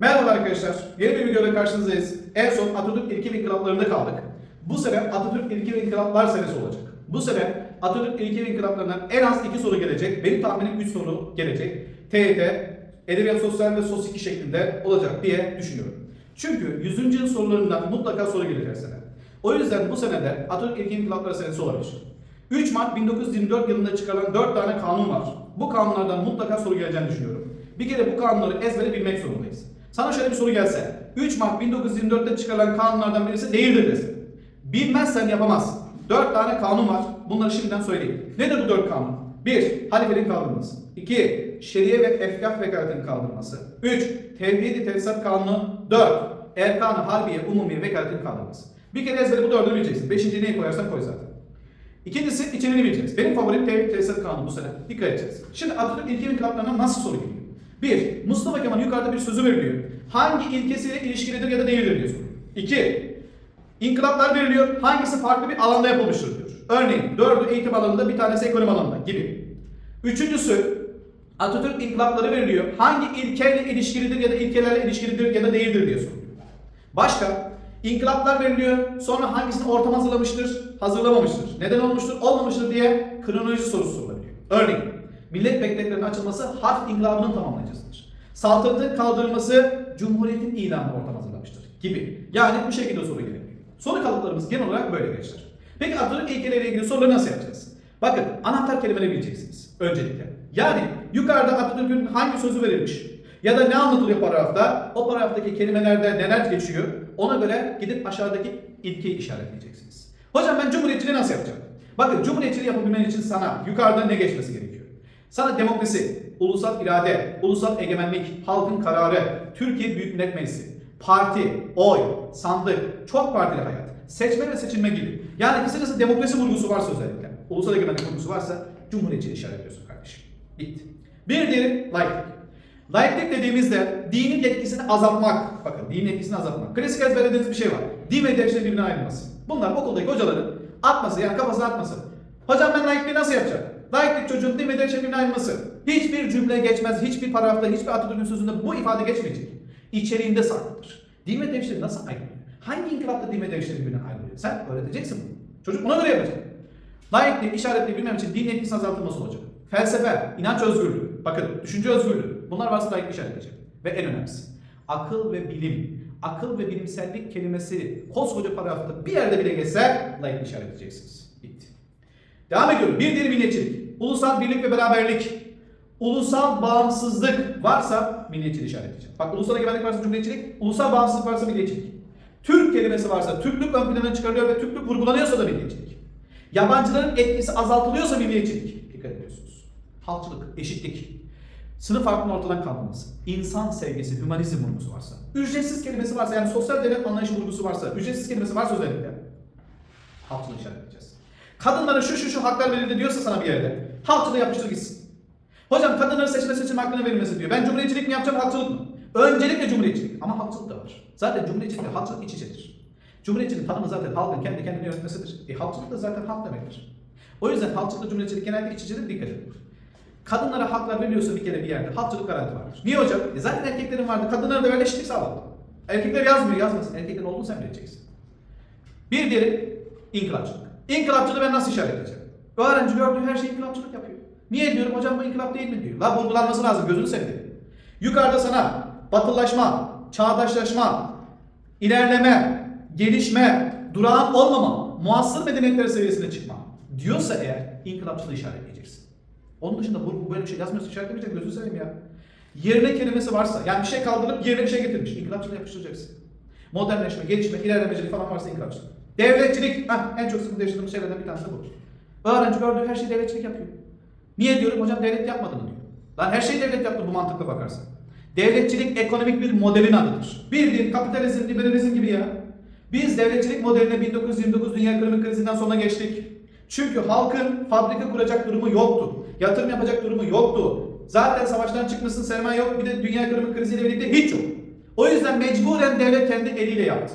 Merhaba arkadaşlar. Yeni bir videoda karşınızdayız. En son Atatürk ilke ve inkılaplarında kaldık. Bu sene Atatürk ilke ve inkılaplar senesi olacak. Bu sene Atatürk ilke ve inkılaplarından en az 2 soru gelecek. Benim tahminim 3 soru gelecek. TYT, Edebiyat Sosyal ve Sos 2 şeklinde olacak diye düşünüyorum. Çünkü 100. yıl sorularından mutlaka soru gelecek sene. O yüzden bu senede Atatürk ilke ve inkılaplar senesi olabilir. 3 Mart 1924 yılında çıkarılan 4 tane kanun var. Bu kanunlardan mutlaka soru geleceğini düşünüyorum. Bir kere bu kanunları ezbere bilmek zorundayız. Sana şöyle bir soru gelse, 3 Mart 1924'te çıkarılan kanunlardan birisi değildir desin. Bilmezsen yapamazsın. 4 tane kanun var. Bunları şimdiden söyleyeyim. Nedir bu 4 kanun? 1. Halifeliğin kaldırılması. 2. Şeriye ve efkaf vekaletinin kaldırılması. 3. Tevhid-i Tevsat Kanunu. 4. Erkan-ı Harbiye Umumiye vekaletinin kaldırılması. Bir kere ezbere bu dördünü bileceksin. Beşinciyi neyi koyarsan koy zaten. İkincisi içeriğini bileceğiz. Benim favorim Tevhid Tesisat Kanunu bu sene. Dikkat edeceğiz. Şimdi Atatürk ilke inkılaplarına nasıl soru geliyor? Bir, Mustafa Kemal yukarıda bir sözü veriliyor. Hangi ilkesiyle ilişkilidir ya da değildir diyor soruyor. İki, İnkılaplar veriliyor. Hangisi farklı bir alanda yapılmıştır diyor. Örneğin dördü eğitim alanında bir tanesi ekonomi alanında gibi. Üçüncüsü Atatürk inkılapları veriliyor. Hangi ilkeyle ilişkilidir ya da ilkelerle ilişkilidir ya da değildir soruyor. Başka? İnkılaplar veriliyor. Sonra hangisini ortam hazırlamıştır, hazırlamamıştır. Neden olmuştur, olmamıştır diye kronoloji sorusu sorulabiliyor. Örneğin, millet bekletlerinin açılması harf inkılabının tamamlayıcısıdır. Saltanatın kaldırılması Cumhuriyet'in ilanı ortam hazırlamıştır gibi. Yani bu şekilde soru gelebiliyor. Soru kalıplarımız genel olarak böyle gençler. Peki Atatürk ilkeleriyle ilgili soruları nasıl yapacağız? Bakın anahtar kelimeleri bileceksiniz öncelikle. Yani yukarıda Atatürk'ün hangi sözü verilmiş ya da ne anlatılıyor paragrafta, o paragraftaki kelimelerde neler geçiyor ona göre gidip aşağıdaki ilkeyi işaretleyeceksiniz. Hocam ben cumhuriyetçiliği nasıl yapacağım? Bakın cumhuriyetçiliği yapabilmen için sana yukarıda ne geçmesi gerekiyor? Sana demokrasi, ulusal irade, ulusal egemenlik, halkın kararı, Türkiye Büyük Millet Meclisi, parti, oy, sandık, çok partili hayat, seçme ve seçilme gibi. Yani kısacası demokrasi vurgusu varsa özellikle, ulusal egemenlik vurgusu varsa cumhuriyetçiliği işaretliyorsun kardeşim. Bitti. Bir diğeri laiklik. Laiklik dediğimizde dinin yetkisini azaltmak. Bakın dinin yetkisini azaltmak. Klasik ezberlediğiniz bir şey var. Din ve devletin birbirine ayrılması. Bunlar okuldaki hocaların atması yani kafasına atması. Hocam ben laikliği nasıl yapacağım? Laiklik çocuğun din ve devletin ayrılması. Hiçbir cümle geçmez, hiçbir paragrafta, hiçbir Atatürk'ün sözünde bu ifade geçmeyecek. İçeriğinde saklıdır. Din ve devletin nasıl ayrılıyor? Hangi inkılapta din ve devletin birbirine ayrılıyor? Sen öğreteceksin bunu. Çocuk ona göre yapacak. Laikliği işaretleyebilmem için din yetkisinin azaltılması olacak. Felsefe, inanç özgürlüğü, bakın düşünce özgürlüğü. Bunlar varsa layıklık işaretleyecek. Ve en önemlisi akıl ve bilim. Akıl ve bilimsellik kelimesi koskoca paragrafta bir yerde bile geçse layıklık işaretleyeceksiniz. Bitti. Devam ediyorum. Bir diğeri milliyetçilik. Ulusal birlik ve beraberlik. Ulusal bağımsızlık varsa milliyetçiliği işaretleyecek. Bak ulusal egemenlik varsa cumhuriyetçilik, ulusal bağımsızlık varsa milliyetçilik. Türk kelimesi varsa Türklük ön plana çıkarılıyor ve Türklük vurgulanıyorsa da milliyetçilik. Yabancıların etkisi azaltılıyorsa milliyetçilik. Dikkat ediyorsunuz. Halkçılık, eşitlik, sınıf farkının ortadan kalkması, insan sevgisi, hümanizm vurgusu varsa, ücretsiz kelimesi varsa yani sosyal devlet anlayışı vurgusu varsa, ücretsiz kelimesi varsa özellikle halkçılığı işaretleyeceğiz. Kadınlara şu şu şu haklar verildi diyorsa sana bir yerde, halkçılığı yapıştır gitsin. Hocam kadınların seçme seçim hakkına verilmesi diyor. Ben cumhuriyetçilik mi yapacağım, halkçılık mı? Öncelikle cumhuriyetçilik ama halkçılık da var. Zaten cumhuriyetçilik ve halkçılık iç içedir. Cumhuriyetçiliğin tanımı zaten halkın kendi kendini yönetmesidir. E halkçılık da zaten halk demektir. O yüzden halkçılıkla cumhuriyetçilik genelde iç içedir, dikkat edin. Kadınlara haklar veriliyorsa bir kere bir yerde halkçılık garanti vardır. Niye hocam? E zaten erkeklerin vardı. Kadınlara da böyle eşitlik sağladı. Erkekler yazmıyor, yazmasın. Erkeklerin olduğunu sen bileceksin. Bir diğeri inkılapçılık. İnkılapçılığı ben nasıl işaretleyeceğim? Öğrenci gördüğü her şeyi inkılapçılık yapıyor. Niye diyorum hocam bu inkılap değil mi diyor. La vurgulanması lazım gözünü seveyim. Yukarıda sana batılılaşma, çağdaşlaşma, ilerleme, gelişme, durağan olmama, muasır medeniyetler seviyesine çıkma diyorsa eğer inkılapçılığı işaretleyeceksin. Onun dışında bu böyle bir şey yazmıyorsa işaretlemeyecek gözünü seveyim ya. Yerine kelimesi varsa yani bir şey kaldırıp yerine bir şey getirmiş. İnkılapçılığı yapıştıracaksın. Modernleşme, gelişme, ilerlemecilik falan varsa inkılapçılık. Devletçilik, heh, en çok sıkıntı yaşadığımız şeylerden bir tanesi bu. Öğrenci gördüğü her şeyi devletçilik yapıyor. Niye diyorum hocam devlet yapmadı mı diyor. Lan her şeyi devlet yaptı bu mantıkla bakarsan. Devletçilik ekonomik bir modelin adıdır. Bildiğin kapitalizm, liberalizm gibi ya. Biz devletçilik modeline 1929 dünya ekonomik krizinden sonra geçtik. Çünkü halkın fabrika kuracak durumu yoktu. Yatırım yapacak durumu yoktu. Zaten savaştan çıkmışsın sermaye yok. Bir de dünya ekonomik kriziyle birlikte hiç yok. O yüzden mecburen devlet kendi eliyle yaptı.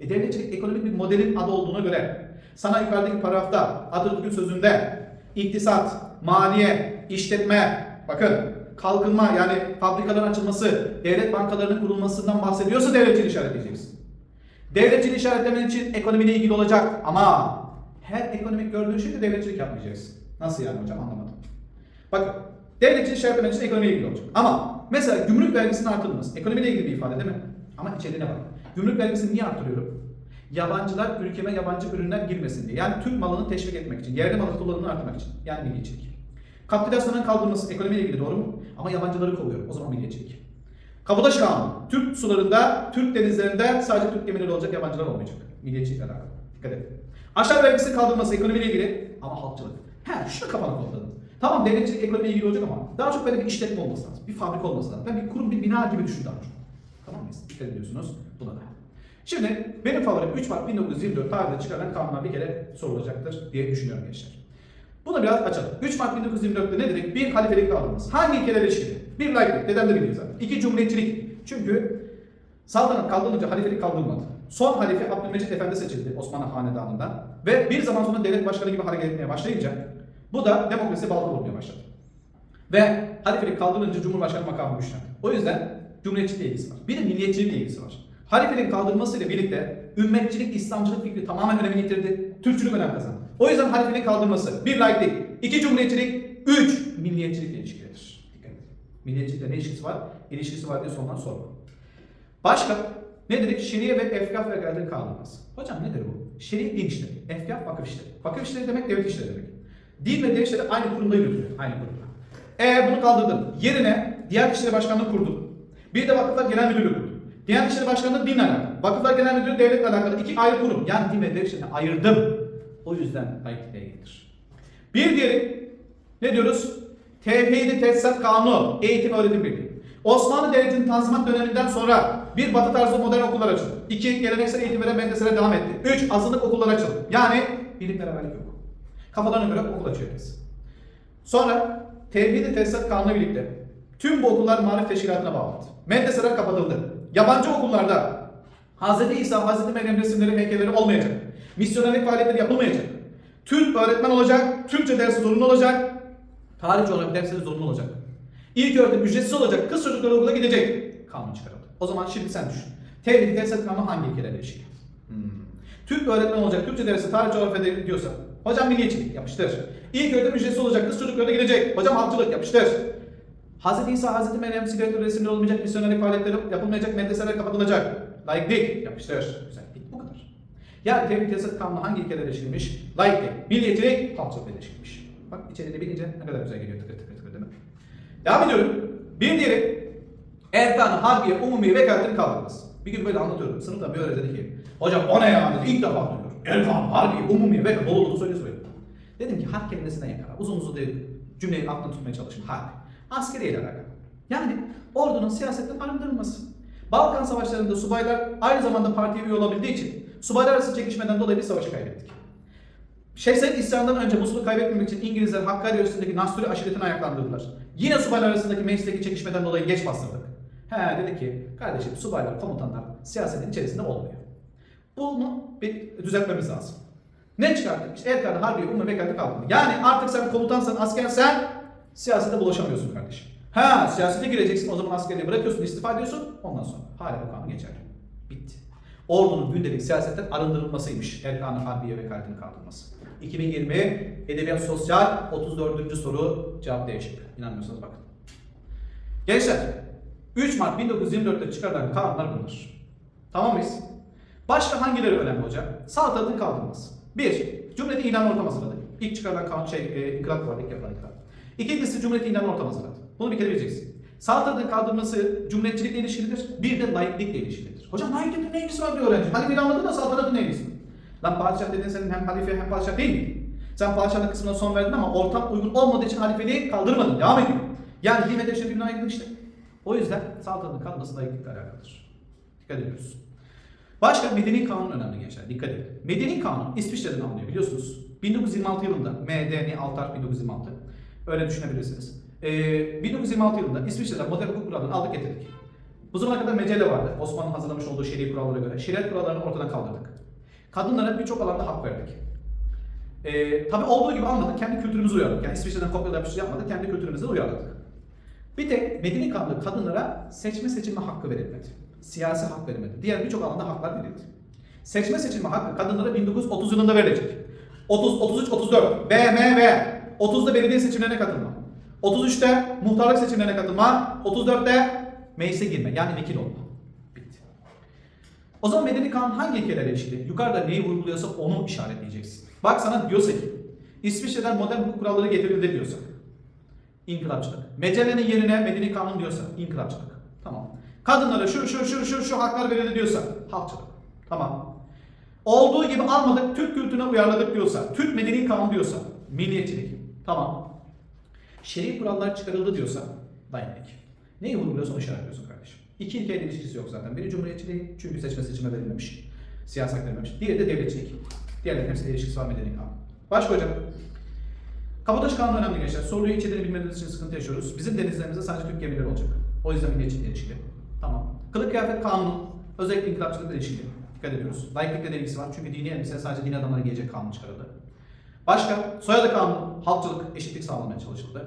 E devletçilik ekonomik bir modelin adı olduğuna göre sana yukarıdaki paragrafta Atatürk'ün sözünde iktisat, maliye, işletme, bakın kalkınma yani fabrikaların açılması, devlet bankalarının kurulmasından bahsediyorsa devletçiliği işaretleyeceksin. Devletçiliği işaretlemen için ekonomiyle ilgili olacak ama her ekonomik gördüğün şeyde devletçilik yapmayacaksın. Nasıl yani hocam anlamadım. Bakın devletçiliği işaretlemen için ekonomiyle ilgili olacak. Ama mesela gümrük vergisinin artırılması ekonomiyle ilgili bir ifade değil mi? Ama içeriğine bak. Gümrük vergisini niye artırıyorum? Yabancılar ülkeme yabancı ürünler girmesin diye. Yani Türk malını teşvik etmek için, yerli malı kullanımını artırmak için. Yani milliyetçilik. Kapitülasyonun kaldırılması ekonomiyle ilgili doğru mu? Ama yabancıları kovuyor. O zaman milliyetçilik. Kabataş Kanunu. Türk sularında, Türk denizlerinde sadece Türk gemileri olacak, yabancılar olmayacak. Milliyetçilikle alakalı. Dikkat edin. Aşağı vergisi kaldırılması ekonomiyle ilgili ama halkçılık. He, şunu kafana kodladın. Tamam devletçilik ekonomiyle ilgili olacak ama daha çok böyle bir işletme olması lazım. Bir fabrika olması lazım. Ben bir kurum, bir bina gibi düşün daha çok. Tamam mıyız? Dikkat ediyorsunuz buna da. Şimdi benim favorim 3 Mart 1924 tarihinde çıkarılan kanunlar bir kere sorulacaktır diye düşünüyorum gençler. Bunu biraz açalım. 3 Mart 1924'te ne dedik? Bir halifelik kaldırılması. Hangi ilkeler ilişkili? Bir laiklik, dedem de biliyor zaten. İki cumhuriyetçilik. Çünkü saltanat kaldırılınca halifelik kaldırılmadı. Son halife Abdülmecit Efendi seçildi Osmanlı Hanedanı'ndan. Ve bir zaman sonra devlet başkanı gibi hareket etmeye başlayınca bu da demokrasi balta vurmaya başladı. Ve halifelik kaldırılınca Cumhurbaşkanı makamı güçlendi. O yüzden cumhuriyetçilikle ilgisi var. Bir de milliyetçilikle ilgisi var. Halifeliğin kaldırılmasıyla birlikte ümmetçilik, İslamcılık fikri tamamen önemini yitirdi. Türkçülük önem kazandı. O yüzden halifeliğin kaldırılması bir laiklik, iki cumhuriyetçilik, üç milliyetçilikle ilişkilidir. Dikkat edin. Milliyetçilikle ne ilişkisi var? İlişkisi var diye sonradan sorma. Başka ne dedik? Şeriye ve efkaf ve gayret kaldırılması. Hocam nedir bu? Şeriye din işleri, efkaf vakıf işleri. Vakıf işleri demek devlet işleri demek. Din ve devlet işleri aynı kurumda yürütülüyor. Aynı kurumda. Eğer bunu kaldırdın, yerine Diyanet İşleri Başkanlığı kurdun. Bir de Vakıflar Genel Müdürlüğü kurdun. Diyanet İşleri Başkanlığı dinle alakalı. Vakıflar Genel Müdürlüğü devletle alakalı. iki ayrı kurum. Yani din ve devlet işlerini ayırdım. O yüzden laiklikle ilgilidir. Bir diğeri ne diyoruz? Tevhid-i Tesisat Kanunu, Eğitim Öğretim Birliği. Osmanlı Devleti'nin Tanzimat döneminden sonra bir batı tarzı modern okullar açıldı. İki, geleneksel eğitim veren medreseler devam etti. Üç, azınlık okullar açıldı. Yani birlik beraberlik yok. Kafalarına göre okul açıyor herkes. Sonra Tevhid-i Tesisat Kanunu birlikte tüm bu okullar marif teşkilatına bağlandı. Medreseler kapatıldı. Yabancı okullarda Hz. İsa, Hz. Meryem resimleri, heykelleri olmayacak. Misyonerlik faaliyetleri yapılmayacak. Türk öğretmen olacak, Türkçe dersi zorunlu olacak, tarih coğrafya dersleri zorunlu olacak. İlk öğretim ücretsiz olacak, kız çocukları okula gidecek. Kanun çıkarıldı. O zaman şimdi sen düşün. Tevhid-i Tesisat Kanunu hangi ilkelerle ilişkili? Hmm. Türk öğretmen olacak, Türkçe dersi, tarih coğrafya diyorsa, hocam milliyetçilik yapıştır. İlk öğretim ücretsiz olacak, kız çocukları gidecek, hocam halkçılık yapıştır. Hz. İsa, Hz. Meryem sigaretleri resimleri olmayacak, misyonerlik faaliyetleri yapılmayacak, medreseler kapatılacak. Laiklik yapıştır. Güzel, bitti bu kadar. Yani Tevhid Tesisat Kanunu hangi ilkelerle ilişkilmiş? Laiklik, milliyetçilik, halkçılıkla ilişkilmiş. Bak içeriğini bilince ne kadar güzel geliyor tıkır tıkır tıkır değil mi? Devam ediyorum. Bir diğeri Erkan-ı Harbiye Umumi Vekaletin kaldırılması. Bir gün böyle anlatıyorum. Sınıfta bir öğrenci dedi ki Hocam o ne ya dedi. İlk defa duyuyorum. Erkan Harbiye Umumi Vekalet. Söyle söyle. Dedim ki harp kelimesinden yakala. Uzun uzun değil. Cümleyi aklına tutmaya çalışın. Harp. Askeriyle alakalı. Yani ordunun siyasetten arındırılması. Balkan savaşlarında subaylar aynı zamanda partiye üye olabildiği için subaylar arası çekişmeden dolayı bir savaşı kaybettik. Şehzade isyanından önce Musul'u kaybetmemek için İngilizler Hakkari üstündeki Nasturi aşiretini ayaklandırdılar. Yine subaylar arasındaki meclisteki çekişmeden dolayı geç bastırdık. He dedi ki kardeşim subaylar komutanlar siyasetin içerisinde olmuyor. Bunu bir düzeltmemiz lazım. Ne çıkarttık? İşte Erkan Harbi Umma Bekar'da kaldırdı. Yani artık sen komutansan, askersen siyasete bulaşamıyorsun kardeşim. Ha siyasete gireceksin o zaman askerliği bırakıyorsun, istifa ediyorsun. Ondan sonra hala bu kanun geçerli. Bitti. Ordunun gündelik siyasetten arındırılmasıymış Erkan-ı Harbiye Vekaleti'nin kaldırılması. 2020 Edebiyat Sosyal 34. soru cevap değişik. İnanmıyorsanız bakın. Gençler 3 Mart 1924'te çıkarılan kanunlar bunlar. Tamam mıyız? Başka hangileri önemli hocam? Saltanatın kaldırılması. 1. Cumhuriyeti ilan ortam hazırladı. İlk çıkarılan kanun şey, e, inkılap vardı, ilk yapılan inkılap. İkincisi Cumhuriyeti ilan ortam hazırladı. Bunu bir kere bileceksin. Saltanatın kaldırılması cumhuriyetçilikle ilişkilidir. Bir de laiklikle ilişkilidir. Hocam laiklikle ne ilgisi var diyor öğrenci. Halifeyi anladın da saltanatın ne ilgisi var? Lan padişah dediğin senin hem halife hem padişah değil miydi? Sen padişahlık kısmına son verdin ama ortam uygun olmadığı için halifeliği kaldırmadın. Devam ediyor. Yani din ve devlet birbirine işte. O yüzden saltanatın kalması laiklikle alakalıdır. Dikkat ediyoruz. Başka medeni kanun önemli gençler. Dikkat edin. Medeni kanun İsviçre'den alınıyor biliyorsunuz. 1926 yılında MDN 6 harf 1926. Öyle düşünebilirsiniz. Ee, 1926 yılında İsviçre'den modern hukuk kurallarını aldık getirdik. Bu zamana kadar mecelle vardı. Osmanlı hazırlamış olduğu şer'i kurallara göre. Şeriat kurallarını ortadan kaldırdık. Kadınlara birçok alanda hak verdik. Ee, tabi olduğu gibi almadık, kendi kültürümüzü uyarladık. Yani İsviçre'den kopyala yapıştır yapmadık, kendi kültürümüzü uyarladık. Bir tek Medeni Kanunu kadınlara seçme seçilme hakkı verilmedi. Siyasi hak verilmedi. Diğer birçok alanda haklar verildi. Seçme seçilme hakkı kadınlara 1930 yılında verilecek. 30, 33, 34. B, M, V. 30'da belediye seçimlerine katılma. 33'te muhtarlık seçimlerine katılma. 34'te meclise girme. Yani vekil olma. Bitti. O zaman medeni kanun hangi ilkelere ilişkili? Yukarıda neyi vurguluyorsa onu işaretleyeceksin. Bak sana diyorsa ki İsviçre'den modern hukuk kuralları getirildi diyorsa İnkılapçılık. Mecellenin yerine medeni kanun diyorsa inkılapçılık. Tamam. Kadınlara şu şu şu şu şu haklar verildi diyorsa halkçılık. Tamam. Olduğu gibi almadık, Türk kültürüne uyarladık diyorsa, Türk medeni kanun diyorsa, milliyetçilik. Tamam. Şer'i kurallar çıkarıldı diyorsa, layıklık. Neyi vurguluyorsa onu işaretliyorsun kardeşim. İki ilkeyle ilişkisi yok zaten. Biri cumhuriyetçiliği çünkü seçme seçime verilmemiş. Siyasi hak verilmemiş. Diğeri de devletçilik. Diğerlerinin hepsiyle ilişkisi var medeni kanun. Başka hocam. Kabotaj kanunu önemli gençler. Soruyu içeriğini bilmediğiniz için sıkıntı yaşıyoruz. Bizim denizlerimizde sadece Türk gemileri olacak. O yüzden milliyetçilikle ilişkili. Tamam. Kılık kıyafet kanunu özellikle inkılapçılıkla ilişkili. Dikkat ediyoruz. Laiklikle de ilgisi var. Çünkü dini elbise sadece din adamları giyecek kanun çıkarıldı. Başka, soyadı kanunu, halkçılık, eşitlik sağlamaya çalışıldı.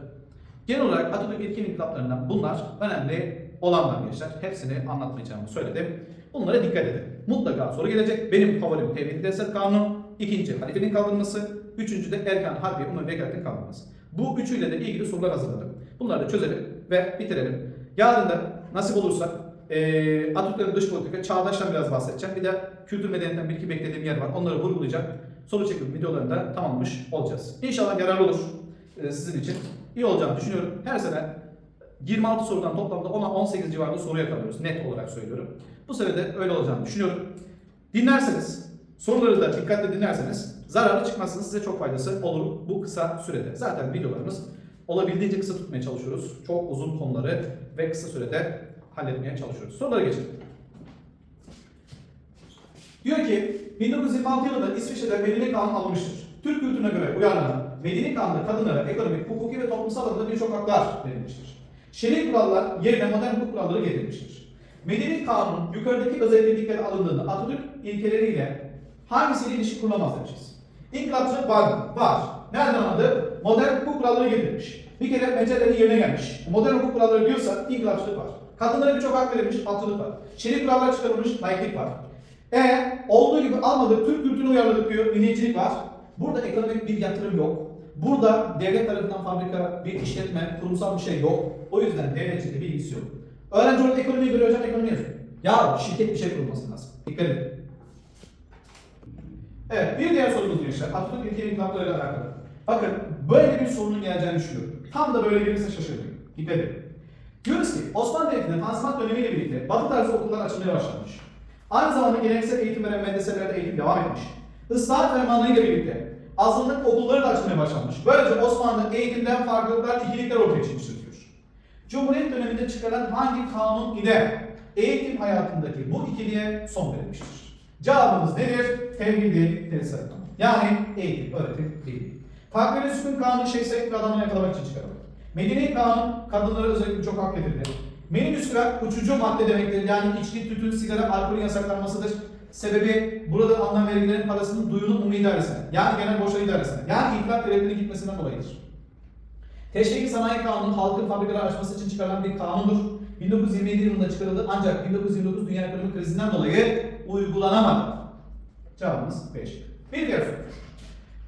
Genel olarak Atatürk ilke inkılaplarından bunlar önemli olanlar gençler. Hepsini anlatmayacağımı söyledim. Bunlara dikkat edin. Mutlaka soru gelecek. Benim favorim Tevhid Destek Kanunu. ikinci halifenin kaldırılması. Üçüncü de Erkan Harbi Umum Vekaletin kaldırılması. Bu üçüyle de ilgili sorular hazırladım. Bunları da çözelim ve bitirelim. Yarın da nasip olursa eee Atatürk'ün dış politika, çağdaştan biraz bahsedeceğim. Bir de kültür medeniyetten bir iki beklediğim yer var. Onları vurgulayacak. Soru çekim videolarını da tamamlamış olacağız. İnşallah yararlı olur eee, sizin için. İyi olacağını düşünüyorum. Her sene 26 sorudan toplamda 10'a 18 civarında soru yakalıyoruz. Net olarak söylüyorum. Bu sene de öyle olacağını düşünüyorum. Dinlerseniz, soruları da dikkatle dinlerseniz zararlı çıkmazsınız. Size çok faydası olur bu kısa sürede. Zaten videolarımız olabildiğince kısa tutmaya çalışıyoruz. Çok uzun konuları ve kısa sürede halletmeye çalışıyoruz. Sorulara geçelim. Diyor ki 1926 yılında İsviçre'de Medeni Kanun alınmıştır. Türk kültürüne göre uyarlanan Medeni Kanun'da kadınlara ekonomik, hukuki ve toplumsal alanda birçok haklar verilmiştir. Şer'i kurallar yerine modern hukuk kuralları getirilmiştir. Medeni Kanun yukarıdaki özellikleri alındığında Atatürk ilkeleriyle hangisiyle ilişki kurulamaz demişiz. İnkılapçılık var? Var. Nereden anladı? Modern hukuk kuralları getirmiş. Bir kere mecellerin yerine gelmiş. Modern hukuk kuralları diyorsa inkılapçılık var. Kadınlara birçok hak verilmiş, halkçılık var. Şer'i kurallar çıkarılmış, laiklik var. E olduğu gibi almadık, Türk kültürünü uyarladık diyor, milliyetçilik var. Burada ekonomik bir yatırım yok. Burada devlet tarafından fabrika, bir işletme, kurumsal bir şey yok. O yüzden devletçilikle bir ilgisi yok. Öğrenci orada ekonomiyi görüyor hocam ekonomi yazıyor. Ya şirket bir şey kurulması lazım. Dikkat edin. Evet bir diğer sorumuz gençler. Atatürk ilke inkılaplarıyla alakalı. Bakın böyle bir sorunun geleceğini düşünüyorum. Tam da böyle gelirse şaşırmayın. Dikkat edin. Diyoruz ki Osmanlı Devleti'nin Tanzimat dönemiyle birlikte batı tarzı okullar açılmaya başlanmış. Aynı zamanda geleneksel eğitim veren medreselerde eğitim devam etmiş. Islahat fermanı ile birlikte azınlık okulları da açılmaya başlanmış. Böylece Osmanlı eğitimden farklılıklar, ikilikler ortaya çıkmıştır diyor. Cumhuriyet döneminde çıkarılan hangi kanun ile eğitim hayatındaki bu ikiliğe son verilmiştir? Cevabımız nedir? Tevhidi. Yani eğitim, öğretim değil. Takvir Üskün Kanunu şeyse ve adamını yakalamak için çıkarıldı. Medeni Kanun kadınlara özellikle çok hak verildi. Menüsküler uçucu madde demektir. Yani içki, tütün, sigara, alkolün yasaklanmasıdır. Sebebi burada alınan vergilerin parasının duyunun umumi idaresine. Yani genel borçlar idaresine. Yani inkılap devletinin gitmesinden dolayıdır. Teşvik Sanayi Kanunu halkın fabrikalar açması için çıkarılan bir kanundur. 1927 yılında çıkarıldı ancak 1929 Dünya Ekonomik Krizinden dolayı uygulanamadı. Cevabımız 5. Bir diğer soru.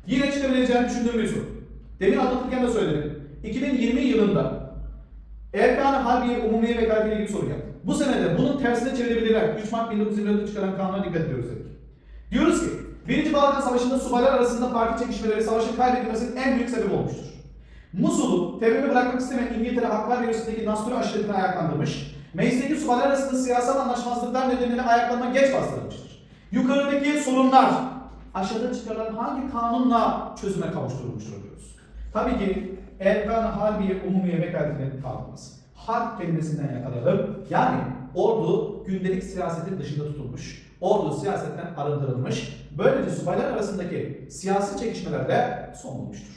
Yine çıkabileceğini düşündüğüm bir soru. Demin anlatırken de söyledim. 2020 yılında Erkan Harbiye Umumiye Vekaletiyle ilgili soru yaptım. Bu senede bunun tersine çevirebilirler. 3 Mart 1924'te çıkaran kanuna dikkat ediyoruz dedik. Diyoruz ki, Birinci Balkan Savaşı'nda subaylar arasında parti çekişmeleri savaşın kaybedilmesinin en büyük sebebi olmuştur. Musul'u TBMM'e bırakmak istemeyen İngiltere Haklar Bürosundaki Nastur aşiretini ayaklandırmış, meclisteki subaylar arasında siyasal anlaşmazlıklar nedeniyle ayaklanma geç bastırılmıştır. Yukarıdaki sorunlar aşağıda çıkarılan hangi kanunla çözüme kavuşturulmuştur diyoruz. Tabii ki Erkan Harbiye Umumiye Vekaletinin kaldırılması. Harp kelimesinden yakalayalım. Yani ordu gündelik siyasetin dışında tutulmuş. Ordu siyasetten arındırılmış. Böylece subaylar arasındaki siyasi çekişmeler de son bulmuştur.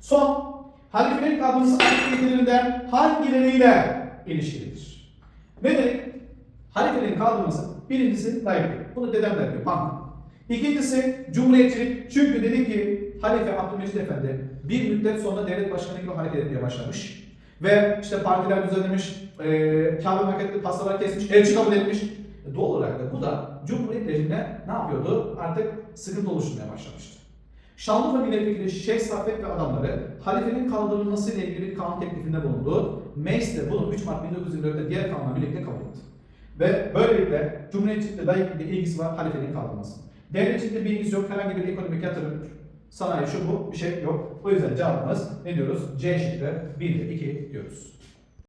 Son, halifelerin kaldırılması ilkelerinden hangileriyle ilişkilidir? Ne dedik? Halifelerin kaldırılması birincisi layıklık. Bunu dedem der diyor. Pamuk. İkincisi cumhuriyetçilik. Çünkü dedik ki Halife Abdülmecid Efendi bir müddet sonra devlet başkanı gibi hareket etmeye başlamış. Ve işte partiler düzenlemiş, e, Kabe maketli pastalar kesmiş, elçi kabul etmiş. E, doğal olarak da bu da Cumhuriyet rejimine ne yapıyordu? Artık sıkıntı oluşturmaya başlamıştı. Şanlıurfa Milletvekili Şeyh Saffet ve adamları halifenin kaldırılması ile ilgili bir kanun teklifinde bulundu. Meclis de bunu 3 Mart 1924'te diğer kanunla birlikte kabul etti. Ve böylelikle Cumhuriyetçilikle layıklıkla ilgisi var halifenin kaldırılması. Devletçilikle bir ilgisi yok, herhangi bir ekonomik yatırım, sanayi şu bu bir şey yok. O yüzden cevabımız ne diyoruz? C şıkkı 1 2 diyoruz.